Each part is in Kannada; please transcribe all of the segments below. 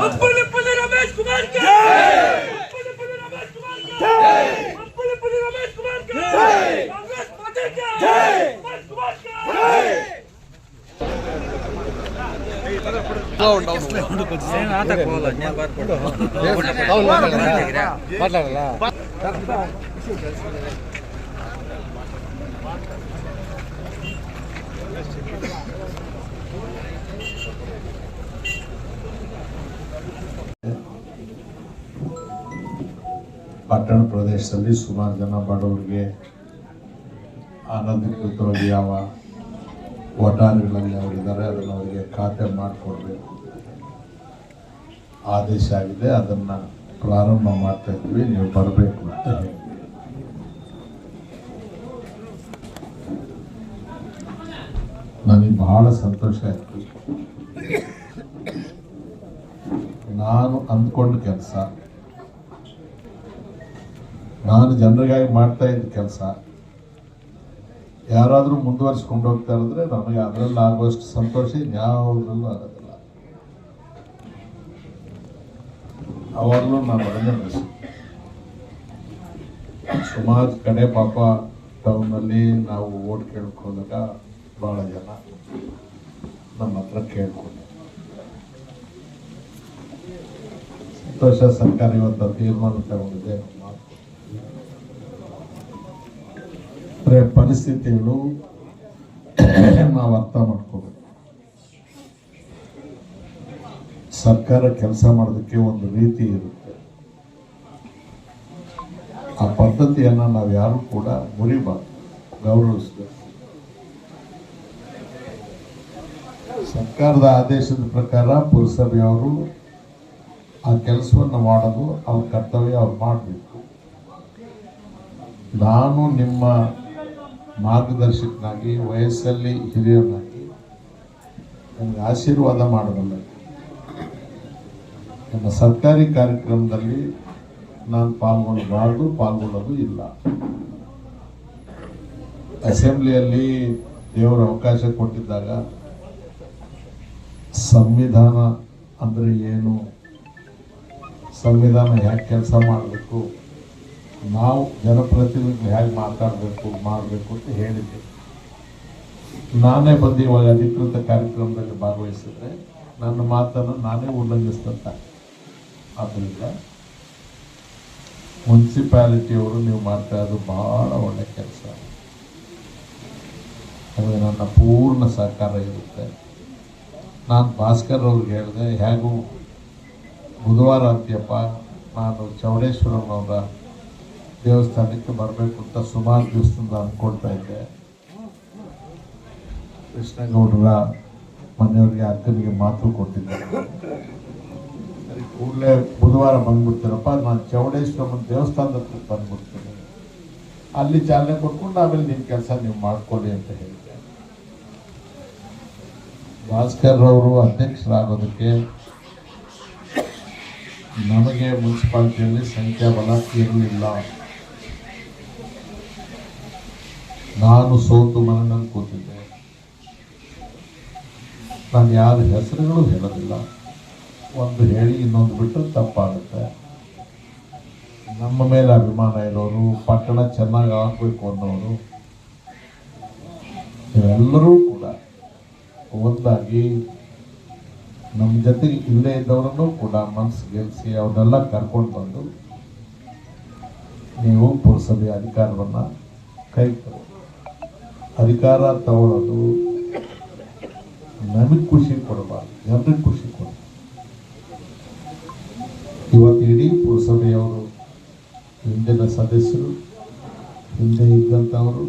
ಅಪ್ಪನ ಪುಲಿ ರಮೇಶ್ ಕುಮಾರ್ಗೆ ಅಪ್ಪನ ಪುಲಿ ರಮೇಶ್ ಕುಮಾರ್ಗೆ ಅಪ್ಪನ ಪುಲಿ ರಮೇಶ್ ಕುಮಾರ್ಗೆ ಕಾಂಗ್ರೆಸ್ ಪಾರ್ಟಿ ಗೆ ರಮೇಶ್ ಕುಮಾರ್ಗೆ ಪಟ್ಟಣ ಪ್ರದೇಶದಲ್ಲಿ ಸುಮಾರು ಜನ ಬಡವರಿಗೆ ಅನಧಿಕೃತವಾಗಿ ಯಾವ ಒಟಾರಿಗಳಲ್ಲಿ ಅವರಿದ್ದಾರೆ ಅದನ್ನು ಅವರಿಗೆ ಖಾತೆ ಮಾಡಿಕೊಡ್ರಿ. ಆದೇಶ ಆಗಿದೆ, ಅದನ್ನು ಪ್ರಾರಂಭ ಮಾಡ್ತಾ ಇದ್ವಿ, ನೀವು ಬರಬೇಕು ಅಂತ ನನಗೆ ಬಹಳ ಸಂತೋಷ ಆಯಿತು. ನಾನು ಅಂದ್ಕೊಂಡ ಕೆಲಸ, ನಾನು ಜನರಿಗಾಗಿ ಮಾಡ್ತಾ ಇದ್ದ ಕೆಲಸ ಯಾರಾದರೂ ಮುಂದುವರಿಸ್ಕೊಂಡು ಹೋಗ್ತಾ ಇದ್ರೆ ನಮಗೆ ಅದರಲ್ಲಿ ಆಗುವಷ್ಟು ಸಂತೋಷ, ಇನ್ಯಾವುದ್ರಲ್ಲೂ ಆಗೋದಿಲ್ಲ. ಅವಾಗಲೂ ನಾನು ಒಳಗೆ ಸುಮಾರು ಕಡೆ ಪಾಪ ಟೌನಲ್ಲಿ ನಾವು ಓಟ್ ಕೇಳ್ಕೊಂಡಾಗ ಹೋದಾಗ ಭಾಳ ಜನ ನಮ್ಮ ಹತ್ರ ಕೇಳ್ಕೊಂಡು ಸಂತೋಷ ಸರ್ಕಾರ ಇವತ್ತು ತೀರ್ಮಾನ ತಗೊಂಡಿದೆ ಅಂದ್ರೆ ಪರಿಸ್ಥಿತಿಗಳು ನಾವು ಅರ್ಥ ಮಾಡ್ಕೋಬೇಕು. ಸರ್ಕಾರ ಕೆಲಸ ಮಾಡೋದಕ್ಕೆ ಒಂದು ರೀತಿ ಇರುತ್ತೆ. ಆ ಪದ್ಧತಿಯನ್ನು ನಾವು ಯಾರು ಕೂಡ ಮುರಿಬಾರ್ದು, ಗೌರವಿಸಬೇಕು. ಸರ್ಕಾರದ ಆದೇಶದ ಪ್ರಕಾರ ಪುರಸಭೆಯವರು ಆ ಕೆಲಸವನ್ನು ಮಾಡೋದು ಅವ್ರ ಕರ್ತವ್ಯ ಅವ್ರು ಮಾಡಬೇಕು. ನಾನು ನಿಮ್ಮ ಮಾರ್ಗದರ್ಶಕನಾಗಿ, ವಯಸ್ಸಲ್ಲಿ ಹಿರಿಯನಾಗಿ ನನಗೆ ಆಶೀರ್ವಾದ ಮಾಡಬಲ್ಲ. ನಮ್ಮ ಸರ್ಕಾರಿ ಕಾರ್ಯಕ್ರಮದಲ್ಲಿ ನಾನು ಪಾಲ್ಗೊಳ್ಳಬಾರ್ದು ಪಾಲ್ಗೊಳ್ಳೋದು ಇಲ್ಲ. ಅಸೆಂಬ್ಲಿಯಲ್ಲಿ ದೇವರ ಅವಕಾಶ ಕೊಟ್ಟಿದ್ದಾಗ ಸಂವಿಧಾನ ಅಂದರೆ ಏನು? ಸಂವಿಧಾನ ಯಾಕೆ ಕೆಲಸ ಮಾಡಬೇಕು. ನಾವು ಜನಪ್ರತಿನಿಧಿಗಳು ಹೇಗೆ ಮಾತಾಡಬೇಕು, ಮಾಡಬೇಕು ಅಂತ ಹೇಳಿದ್ದೆ ನಾನೇ ಬಂದು ಇವಾಗ ಅಧಿಕೃತ ಕಾರ್ಯಕ್ರಮದಲ್ಲಿ ಭಾಗವಹಿಸಿದ್ರೆ ನನ್ನ ಮಾತನ್ನು ನಾನೇ ಉಲ್ಲಂಘಿಸ್ತಂತ ಆದ್ದರಿಂದ ಮುನ್ಸಿಪಾಲಿಟಿಯವರು ನೀವು ಮಾಡ್ತಾ ಇರೋದು ಬಹಳ ಒಳ್ಳೆ ಕೆಲಸ. ನಮಗೆ ನನ್ನ ಪೂರ್ಣ ಸಹಕಾರ ಇರುತ್ತೆ. ನಾನು ಭಾಸ್ಕರ್ ಅವ್ರಿಗೆ ಹೇಳಿದೆ ಹೇಗೂ ಬುಧವಾರ ಅಂತ್ಯಪ್ಪ, ನಾನು ಚೌಡೇಶ್ವರಂ ಅವರ ದೇವಸ್ಥಾನಕ್ಕೆ ಬರಬೇಕು ಅಂತ ಸುಮಾರು ದಿವಸದಿಂದ ಅಂದ್ಕೊಳ್ತಾ ಇದ್ದೆ. ಕೃಷ್ಣಗೌಡರ ಮನೆಯವರಿಗೆ ಅಕ್ಕನಿಗೆ ಮಾತು ಕೊಟ್ಟಿದ್ದೆ. ಕೂಡಲೇ ಬುಧವಾರ ಬಂದ್ಬಿಡ್ತೀರಪ್ಪ, ನಾನು ಚೌಡೇಶ್ವರಮ್ಮನ ದೇವಸ್ಥಾನದ ಹತ್ರ ಬಂದ್ಬಿಡ್ತೀನಿ. ಅಲ್ಲಿ ಚಾಲನೆ ಕೊಟ್ಕೊಂಡು ಆಮೇಲೆ ನಿಮ್ಮ ಕೆಲಸ ನೀವು ಮಾಡ್ಕೊಳ್ಳಿ ಅಂತ ಹೇಳಿದ್ದೆ. ಭಾಸ್ಕರ್ ಅವರು ಅಧ್ಯಕ್ಷರಾಗೋದಕ್ಕೆ ನಮಗೆ ಮುನ್ಸಿಪಾಲಿಟಿಯಲ್ಲಿ ಸಂಖ್ಯಾಬಲ ಇರಲಿಲ್ಲ ನಾನು ಸೋತು ಮನನಲ್ಲಿ ಕೂತಿದ್ದೆ. ನಾನು ಯಾರ ಹೆಸರುಗಳು ಹೇಳೋದಿಲ್ಲ. ಒಂದು ಹೇಳಿ, ಇನ್ನೊಂದು ಬಿಟ್ಟು ತಪ್ಪಾಗುತ್ತೆ. ನಮ್ಮ ಮೇಲೆ ಅಭಿಮಾನ ಇರೋರು, ಪಟ್ಟಣ ಚೆನ್ನಾಗಿ ಆಗಬೇಕು ಅನ್ನೋರು, ಇವೆಲ್ಲರೂ ಕೂಡ ಒಂದಾಗಿ ನಮ್ಮ ಜೊತೆಗೆ ಇಲ್ಲೇ ಇದ್ದವರನ್ನು ಕೂಡ ಮನಸ್ಸು ಗೆಲ್ಲಿಸಿ ಅವನ್ನೆಲ್ಲ ಕರ್ಕೊಂಡು ಬಂದು ನೀವು ಪುರಸಭೆ ಅಧಿಕಾರವನ್ನು ಕೈ. ಅಧಿಕಾರ ತಗೊಳ್ಳೋದು ನಮಗೆ ಖುಷಿ ಕೊಡಬಾರ್ದು, ಜನರಿಗೆ ಖುಷಿ ಕೊಡಬಾರ್ದು. ಇವತ್ತು ಇಡೀ ಪುರಸಭೆಯವರು, ಹಿಂದಿನ ಸದಸ್ಯರು, ಹಿಂದೆ ಇದ್ದಂಥವರು,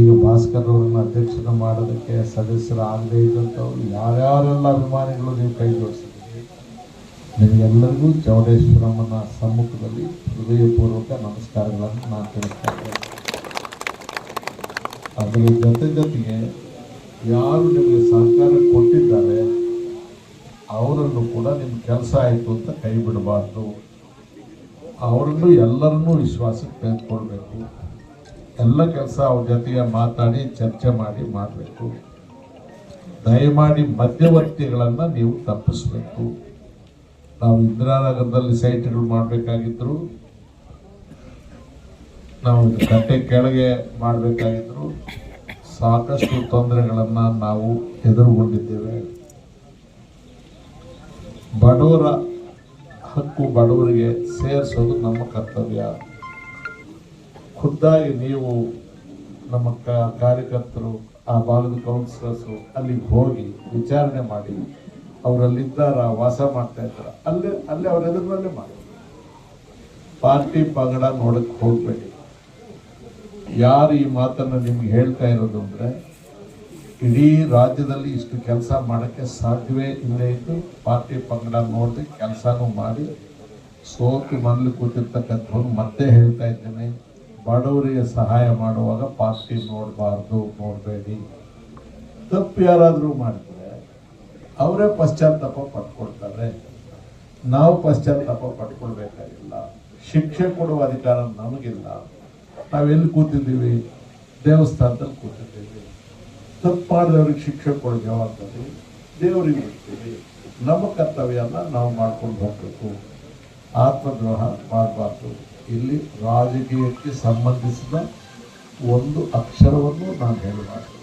ಈಗ ಭಾಸ್ಕರ್ ಅವರನ್ನು ಅಧ್ಯಕ್ಷನ ಮಾಡೋದಕ್ಕೆ ಸದಸ್ಯರು ಆಗದೇ ಇದ್ದಂಥವ್ರು, ಯಾರ್ಯಾರೆಲ್ಲ ಅಭಿಮಾನಿಗಳು ನೀವು ಕೈ ಜೋಡಿಸಿದ್ದೀರಿ, ನಿಮಗೆಲ್ಲರಿಗೂ ಚೌಡೇಶ್ವರಮ್ಮನ ಸಮ್ಮುಖದಲ್ಲಿ ಹೃದಯಪೂರ್ವಕ ನಮಸ್ಕಾರಗಳನ್ನು ನಾನು ತಿಳಿಸ್ತಾ ಇದ್ದೇನೆ. ಅದರ ಜೊತೆ ಜೊತೆಗೆ ಯಾರು ನಿಮಗೆ ಸಹಕಾರ ಕೊಟ್ಟಿದ್ದಾರೆ, ಅವರನ್ನು ಕೂಡ ನಿಮ್ಮ ಕೆಲಸ ಆಯಿತು ಅಂತ ಕೈ ಬಿಡಬಾರ್ದು. ಅವರನ್ನು ಎಲ್ಲರನ್ನೂ ವಿಶ್ವಾಸಕ್ಕೆ ತೆಗೆದುಕೊಳ್ಬೇಕು. ಎಲ್ಲ ಕೆಲಸ ಅವ್ರ ಜೊತೆಗೆ ಮಾತಾಡಿ, ಚರ್ಚೆ ಮಾಡಿ ಮಾಡಬೇಕು. ದಯಮಾಡಿ ಮಧ್ಯವರ್ತಿಗಳನ್ನು ನೀವು ತಪ್ಪಿಸ್ಬೇಕು. ನಾವು ಇಂದಿರಾನಗರದಲ್ಲಿ ಸೈಟ್ಗಳು ಮಾಡಬೇಕಾಗಿದ್ರು ನಾವು ಗಂಟೆ ಕೆಳಗೆ ಮಾಡಬೇಕಾಗಿದ್ರು ಸಾಕಷ್ಟು ತೊಂದರೆಗಳನ್ನು ನಾವು ಎದುರುಗೊಂಡಿದ್ದೇವೆ. ಬಡವರ ಹಕ್ಕು ಬಡವರಿಗೆ ಸೇರಿಸೋದು ನಮ್ಮ ಕರ್ತವ್ಯ. ಖುದ್ದಾಗಿ ನೀವು ನಮ್ಮ ಕಾರ್ಯಕರ್ತರು, ಆ ಭಾಗದ ಕೌನ್ಸಿಲರ್ಸು ಅಲ್ಲಿಗೆ ಹೋಗಿ ವಿಚಾರಣೆ ಮಾಡಿ. ಅವರಲ್ಲಿದ್ದಾರ, ವಾಸ ಮಾಡ್ತಾ ಇದ್ದಾರ. ಅಲ್ಲೇ ಅಲ್ಲೇ ಅವ್ರ ಎದುರಿನಲ್ಲೇ ಮಾಡಿ. ಪಾರ್ಟಿ ಪಗಡ ನೋಡಕ್ ಹೋಗ್ಬೇಡಿ. ಯಾರು ಈ ಮಾತನ್ನು ನಿಮ್ಗೆ ಹೇಳ್ತಾ ಇರೋದು ಅಂದ್ರೆ, ಇಡೀ ರಾಜ್ಯದಲ್ಲಿ ಇಷ್ಟು ಕೆಲಸ ಮಾಡೋಕ್ಕೆ ಸಾಧ್ಯವೇ ಇಲ್ಲೇ ಇದ್ದು, ಪಾರ್ಟಿ ಪಂಗಡ ನೋಡಿ ಕೆಲಸನೂ ಮಾಡಿ, ಸೋತು ಮನಲ್ಲಿ ಕೂತಿರ್ತಕ್ಕಂಥವ್ರು ಮತ್ತೆ ಹೇಳ್ತಾ ಇದ್ದೇನೆ, ಬಡವರಿಗೆ ಸಹಾಯ ಮಾಡುವಾಗ ಪಾರ್ಟಿ ನೋಡಬಾರ್ದು, ನೋಡಬೇಡಿ. ತಪ್ಪು ಯಾರಾದರೂ ಮಾಡಿದ್ರೆ, ಅವರೇ ಪಶ್ಚಾತ್ತಾಪ ಪಡ್ಕೊಳ್ತಾರೆ. ನಾವು ಪಶ್ಚಾತ್ತಾಪ ಪಡ್ಕೊಳ್ಬೇಕಾಗಿಲ್ಲ. ಶಿಕ್ಷೆ ಕೊಡುವ ಅಧಿಕಾರ ನಮಗಿಲ್ಲ. ನಾವೆಲ್ಲಿ ಕೂತಿದ್ದೀವಿ? ದೇವಸ್ಥಾನದಲ್ಲಿ ಕೂತಿದ್ದೀವಿ. ತಪ್ಪಾದವ್ರಿಗೆ ಶಿಕ್ಷೆ ಕೊಡೋ ಜವಾಬ್ದಾರಿ ದೇವರಿಗೆ ಬಿಡ್ತೀವಿ ನಮ್ಮ ಕರ್ತವ್ಯನ ನಾವು ಮಾಡ್ಕೊಂಡು ಹೋಗ್ಬೇಕು. ಆತ್ಮದ್ರೋಹ ಮಾಡಬಾರ್ದು. ಇಲ್ಲಿ ರಾಜಕೀಯಕ್ಕೆ ಸಂಬಂಧಿಸಿದ ಒಂದು ಅಕ್ಷರವನ್ನು ನಾನು ಹೇಳಬಾರ್ದು.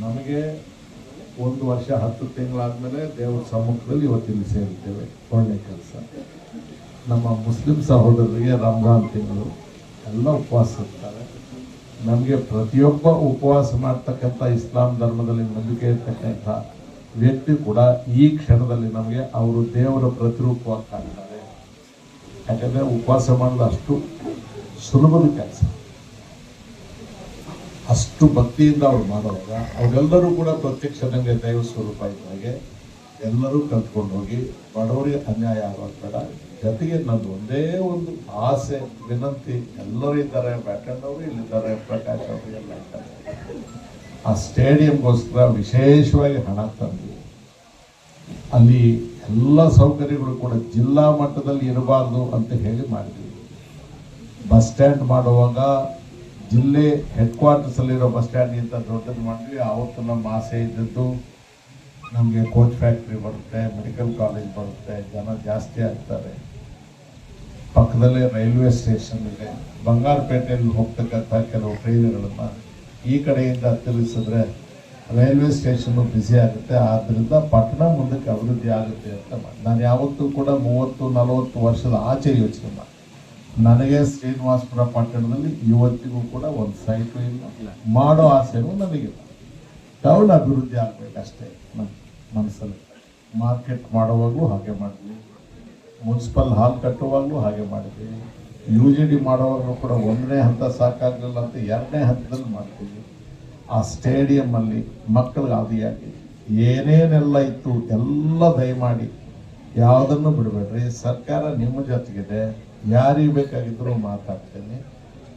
ನಮಗೆ ಒಂದು ವರ್ಷ ಹತ್ತು ತಿಂಗಳಾದಮೇಲೆ ದೇವರ ಸಮ್ಮುಖದಲ್ಲಿ ಇವತ್ತಿಲ್ಲಿ ಸೇರಿದ್ದೇವೆ ಒಳ್ಳೆ ಕೆಲಸ. ನಮ್ಮ ಮುಸ್ಲಿಂ ಸಹೋದರರಿಗೆ ರಂಜಾನ್ ತಿಂಗಳು. ಎಲ್ಲ ಉಪವಾಸ ಇರ್ತಾರೆ. ನಮಗೆ ಪ್ರತಿಯೊಬ್ಬ ಉಪವಾಸ ಮಾಡ್ತಕ್ಕಂಥ ಇಸ್ಲಾಂ ಧರ್ಮದಲ್ಲಿ ನಂಬಿಕೆ ಇರ್ತಕ್ಕಂಥ ವ್ಯಕ್ತಿ ಕೂಡ ಈ ಕ್ಷಣದಲ್ಲಿ ನಮಗೆ ಅವರು ದೇವರ ಪ್ರತಿರೂಪವಾಗಿ ಕಾಣ್ತಾರೆ. ಯಾಕಂದರೆ ಉಪವಾಸ ಮಾಡೋದು ಅಷ್ಟು ಸುಲಭದ ಕೆಲಸ. ಅಷ್ಟು ಭಕ್ತಿಯಿಂದ ಅವ್ರು ಮಾಡೋವಾಗ ಅವರೆಲ್ಲರೂ ಕೂಡ ಪ್ರತ್ಯಕ್ಷ ನನಗೆ ದೈವ ಸ್ವರೂಪ ಇದ್ದಾಗೆ ಎಲ್ಲರೂ ಕಲ್ತ್ಕೊಂಡು ಹೋಗಿ ಬಡವರಿಗೆ ಅನ್ಯಾಯ ಆಗೋದು ಬೇಡ. ಜೊತೆಗೆ ನಂದು ಒಂದೇ ಒಂದು ಆಸೆ, ವಿನಂತಿ, ಎಲ್ಲರೂ ಇದ್ದಾರೆ ಬ್ಯಾಟಣ್ಣವರು ಇಲ್ಲಿದ್ದಾರೆ ಪ್ರಕಾಶ್ ಅವರು ಎಲ್ಲ ಆ ಸ್ಟೇಡಿಯಂಗೋಸ್ಕರ ವಿಶೇಷವಾಗಿ ಹಣ ತಂದು, ಅಲ್ಲಿ ಎಲ್ಲ ಸೌಕರ್ಯಗಳು ಕೂಡ ಜಿಲ್ಲಾ ಮಟ್ಟದಲ್ಲಿ ಇರಬಾರ್ದು ಅಂತ ಹೇಳಿ ಮಾಡಿದ್ವಿ. ಬಸ್ ಸ್ಟ್ಯಾಂಡ್ ಮಾಡುವಾಗ ಜಿಲ್ಲೆ ಹೆಡ್ ಕ್ವಾರ್ಟರ್ಸ್ ಅಲ್ಲಿರೋ ಬಸ್ ಸ್ಟ್ಯಾಂಡ್ ಅಂತ ದೊಡ್ಡದು ಮಾಡಿದ್ವಿ. ಆವತ್ತು ನಮ್ಮ ಆಸೆ ಇದ್ದದ್ದು ನಮಗೆ ಕೋಚ್ ಫ್ಯಾಕ್ಟ್ರಿ ಬರುತ್ತೆ ಮೆಡಿಕಲ್ ಕಾಲೇಜ್ ಬರುತ್ತೆ, ಜನ ಜಾಸ್ತಿ ಆಗ್ತಾರೆ. ಪಕ್ಕದಲ್ಲೇ ರೈಲ್ವೆ ಸ್ಟೇಷನ್ ಇದೆ. ಬಂಗಾರಪೇಟೆಯಲ್ಲಿ ಹೋಗ್ತಕ್ಕಂಥ ಕೆಲವು ಟ್ರೈನ್ಗಳನ್ನು ಈ ಕಡೆಯಿಂದ ತಿಳಿಸಿದ್ರೆ ರೈಲ್ವೆ ಸ್ಟೇಷನ್ನು ಬ್ಯುಸಿ ಆಗುತ್ತೆ. ಆದ್ದರಿಂದ ಪಟ್ಟಣ ಮುಂದಕ್ಕೆ ಅಭಿವೃದ್ಧಿ ಆಗುತ್ತೆ ಅಂತ ನಾನು ಯಾವತ್ತೂ ಕೂಡ ಮೂವತ್ತು, ನಲವತ್ತು ವರ್ಷದ ಆಚೆ ಯೋಚನೆ ನನಗೆ ಶ್ರೀನಿವಾಸಪುರ ಪಟ್ಟಣದಲ್ಲಿ ಇವತ್ತಿಗೂ ಕೂಡ ಒಂದು ಸೈಟು ಇಲ್ಲ. ಮಾಡೋ ಆಸೆಯೂ ನನಗಿಲ್ಲ. ಟೌನ್ ಅಭಿವೃದ್ಧಿ ಆಗಬೇಕಷ್ಟೇ ಮನಸ್ಸಲ್ಲಿ ಮಾರ್ಕೆಟ್ ಮಾಡುವಾಗೂ ಹಾಗೆ ಮಾಡಿದ್ವಿ. ಮುನ್ಸಿಪಲ್ ಹಾಲ್ ಕಟ್ಟುವಾಗಲೂ ಹಾಗೆ ಮಾಡಿದ್ವಿ. ಯು ಜಿ ಡಿ ಮಾಡುವಾಗಲೂ ಕೂಡ ಒಂದನೇ ಹಂತ ಸಾಕಾಗಲಿಲ್ಲ ಅಂತ ಎರಡನೇ ಹಂತದಲ್ಲಿ ಮಾಡ್ತೀವಿ. ಆ ಸ್ಟೇಡಿಯಮ್ಮಲ್ಲಿ ಮಕ್ಕಳಿಗೆ ಆದಿಯಾಗಿ ಏನೇನೆಲ್ಲ ಇತ್ತು ಎಲ್ಲ ದಯಮಾಡಿ ಯಾವುದನ್ನು ಬಿಡಬೇಡ್ರಿ? ಸರ್ಕಾರ ನಿಮ್ಮ ಜೊತೆಗಿದೆ. ಯಾರಿಗೆ ಬೇಕಾಗಿದ್ದರೂ ಮಾತಾಡ್ತೇನೆ.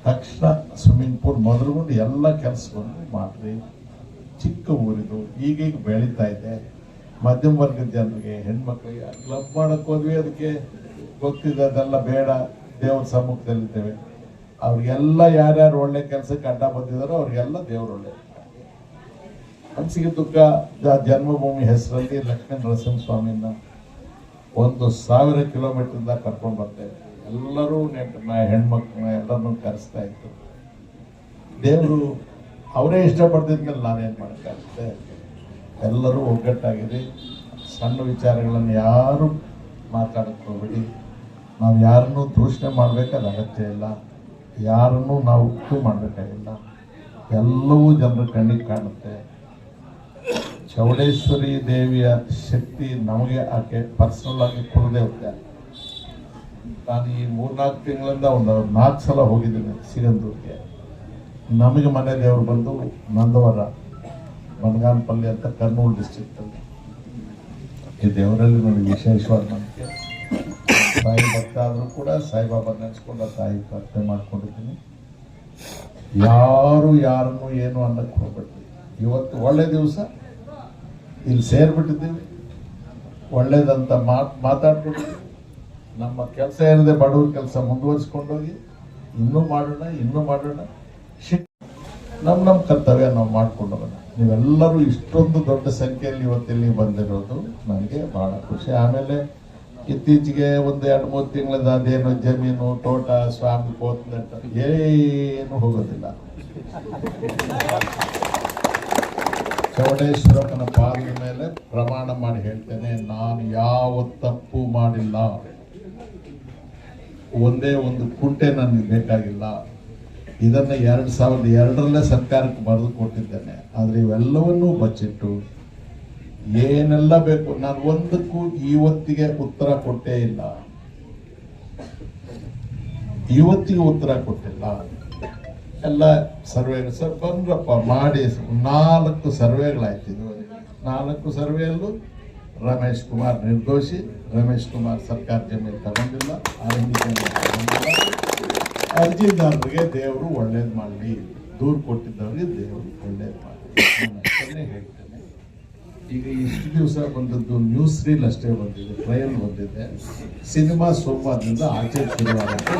ತಕ್ಷಣ ಸ್ವಿಮ್ಮಿಂಗ್ ಪೂಲ್ ಮೊದಲುಗೊಂಡು ಎಲ್ಲ ಕೆಲಸವನ್ನು ಮಾಡ್ರಿ. ಚಿಕ್ಕ ಊರಿದು ಈಗೀಗ ಬೆಳೀತಾ ಇದೆ. ಮಧ್ಯಮ ವರ್ಗದ ಜನರಿಗೆ ಹೆಣ್ಮಕ್ಳಿಗೆ ಕ್ಲಬ್ ಮಾಡಕ್ ಹೋದ್ವಿ, ಅದಕ್ಕೆ ಗೊತ್ತಿದೆ ಅದೆಲ್ಲ ಬೇಡ, ದೇವ್ರ ಸಮ್ಮುಖದಲ್ಲಿದ್ದೇವೆ. ಅವ್ರಿಗೆಲ್ಲ ಯಾರ್ಯಾರು ಒಳ್ಳೆ ಕೆಲಸಕ್ಕೆ ಅಡ್ಡ ಬಂದಿದಾರೋ ಅವ್ರಿಗೆಲ್ಲ ದೇವ್ರು ಒಳ್ಳೆ. ಮನಸ್ಸಿಗೆ ದುಃಖ ಜನ್ಮಭೂಮಿ ಹೆಸರಲ್ಲಿ ಲಕ್ಷ್ಮೀ ನರಸಿಂಹ ಸ್ವಾಮಿನ ಒಂದು ಸಾವಿರ ಕಿಲೋಮೀಟ್ರಿಂದ ಕರ್ಕೊಂಡು ಬರ್ತೇವೆ ಎಲ್ಲರೂ ನೆಂಟನ್ನ ಹೆಣ್ಮಕ್ಳನ್ನ ಎಲ್ಲರನ್ನೂ ಕರೆಸ್ತಾ ಇತ್ತು ದೇವರು ಅವರೇ ಇಷ್ಟಪಡ್ತಿದ್ಮೇಲೆ ನಾನೇನು ಮಾಡೋಕ್ಕಾಗುತ್ತೆ ಎಲ್ಲರೂ ಒಗ್ಗಟ್ಟಾಗಿದೆ. ಸಣ್ಣ ವಿಚಾರಗಳನ್ನು ಯಾರು ಮಾತಾಡಕ್ಕೆ ಹೋಗ್ಬೇಡಿ ನಾವು ಯಾರನ್ನು ದೂಷಣೆ ಮಾಡಬೇಕಾದ ಅಗತ್ಯ ಇಲ್ಲ. ಯಾರನ್ನು ನಾವು ಉಪ್ಪು ಮಾಡಬೇಕಾಗಿಲ್ಲ. ಎಲ್ಲವೂ ಜನರ ಕಣ್ಣಿಗೆ ಕಾಣುತ್ತೆ. ಚೌಡೇಶ್ವರಿ ದೇವಿಯ ಶಕ್ತಿ ನಮಗೆ ಆಕೆ ಪರ್ಸನಲ್ ಆಗಿ ಕುಲದೇವತೆ ನಾನು ಈ ಮೂರ್ನಾಲ್ಕು ತಿಂಗಳಿಂದ ಒಂದು ನಾಲ್ಕು ಸಲ ಹೋಗಿದ್ದೀನಿ ಸಿಗಂದೂರಿಗೆ ನಮಗೆ ಮನೆ ದೇವರು ಬಂದು ನಂದವರ ಬನಗಾನಪಲ್ಲಿ ಅಂತ ಕರ್ನೂಲ್ ಅಲ್ಲಿ. ಈ ದೇವರಲ್ಲಿ ನನಗೆ ವಿಶೇಷವಾದ ನಂಬಿಕೆ. ಸಾಯಿ ಭಕ್ತ ಆದರೂ ಕೂಡ ಸಾಯಿಬಾಬಾ ನೆನೆಸ್ಕೊಂಡು ತಾಯಿ ಪ್ರಾರ್ಥನೆ ಮಾಡ್ಕೊಂಡಿದ್ದೀನಿ. ಯಾರು ಯಾರನ್ನು ಏನು ಅನ್ನಕ್ಕೆ ಹೋಗ್ಬಿಟ್ಟು ಇವತ್ತು ಒಳ್ಳೆ ದಿವಸ. ಇಲ್ಲಿ ಸೇರಿಬಿಟ್ಟಿದ್ದೀವಿ. ಒಳ್ಳೇದಂತ ಮಾತು ನಮ್ಮ ಕೆಲಸ ಏನಿದೆ ಬಡವ್ರ ಕೆಲಸ ಮುಂದುವರಿಸ್ಕೊಂಡೋಗಿ ಇನ್ನೂ ಮಾಡೋಣ ಇನ್ನೂ ಮಾಡೋಣ. ನಮ್ಮ ನಮ್ಮ ಕರ್ತವ್ಯ ನಾವು ಮಾಡಿಕೊಂಡು ನೀವೆಲ್ಲರೂ ಇಷ್ಟೊಂದು ದೊಡ್ಡ ಸಂಖ್ಯೆಯಲ್ಲಿ ಇವತ್ತಿಲ್ಲಿ ಬಂದಿರೋದು ನನಗೆ ಬಹಳ ಖುಷಿ. ಆಮೇಲೆ ಇತ್ತೀಚೆಗೆ ಒಂದು ಎರಡು ಮೂರು ತಿಂಗಳದ ಅದೇನು ಜಮೀನು, ತೋಟ, ಸ್ವಾಮಿ ಕೋತ್ಲೆಟ್ ಏನು ಹೋಗೋದಿಲ್ಲ. ಚೌಡೇಶ್ವರಪ್ಪನ ಪಾದದ ಮೇಲೆ ಪ್ರಮಾಣ ಮಾಡಿ ಹೇಳ್ತೇನೆ, ನಾನು ಯಾವ ತಪ್ಪು ಮಾಡಿಲ್ಲ. ಒಂದೇ ಒಂದು ಕುಂಟೆ ನನಗೆ ಬೇಕಾಗಿಲ್ಲ. ಇದನ್ನ ಎರಡ್ ಸಾವಿರದ ಎರಡರಲ್ಲೇ ಸರ್ಕಾರಕ್ಕೆ ಬರೆದು ಕೊಟ್ಟಿದ್ದೇನೆ. ಆದ್ರೆ ಇವೆಲ್ಲವನ್ನೂ ಬಚ್ಚಿಟ್ಟು ಏನೆಲ್ಲ ಬೇಕು? ನಾನು ಒಂದಕ್ಕೂ ಇವತ್ತಿಗೆ ಉತ್ತರ ಕೊಟ್ಟೇ ಇಲ್ಲ. ಇವತ್ತಿಗೆ ಉತ್ತರ ಕೊಟ್ಟಿಲ್ಲ. ಎಲ್ಲ ಸರ್ವೆ ಸರ್, ಬಂದ್ರಪ್ಪ, ಮಾಡಿ. ನಾಲ್ಕು ಸರ್ವೆಗಳಾಯ್ತು ಇದುವರೆಗೆ ನಾಲ್ಕು ಸರ್ವೆಯಲ್ಲೂ ರಮೇಶ್ ಕುಮಾರ್ ನಿರ್ದೋಷಿ, ರಮೇಶ್ ಕುಮಾರ್ ಸರ್ಕಾರ ಜಮೀನು ತಗೊಂಡಿಲ್ಲ. ಆರಂಭಿಕ ಅರ್ಜಿದಾರರಿಗೆ ದೇವರು ಒಳ್ಳೇದು ಮಾಡಲಿ. ದೂರು ಕೊಟ್ಟಿದ್ದವರಿಗೆ ದೇವರು ಒಳ್ಳೇದು ಮಾಡಲಿ. ಹೇಳ್ತೇನೆ. ಈಗ ಇಷ್ಟು ದಿವಸ ಬಂದದ್ದು ನ್ಯೂಸ್ ರೀಲ್ ಅಷ್ಟೇ ಬಂದಿದೆ ಟ್ರಯಲ್ ಬಂದಿದೆ. ಸಿನಿಮಾ ಸೋಮವಾರದಿಂದ ಆಚೆ ಶುರುವಾಗುತ್ತೆ.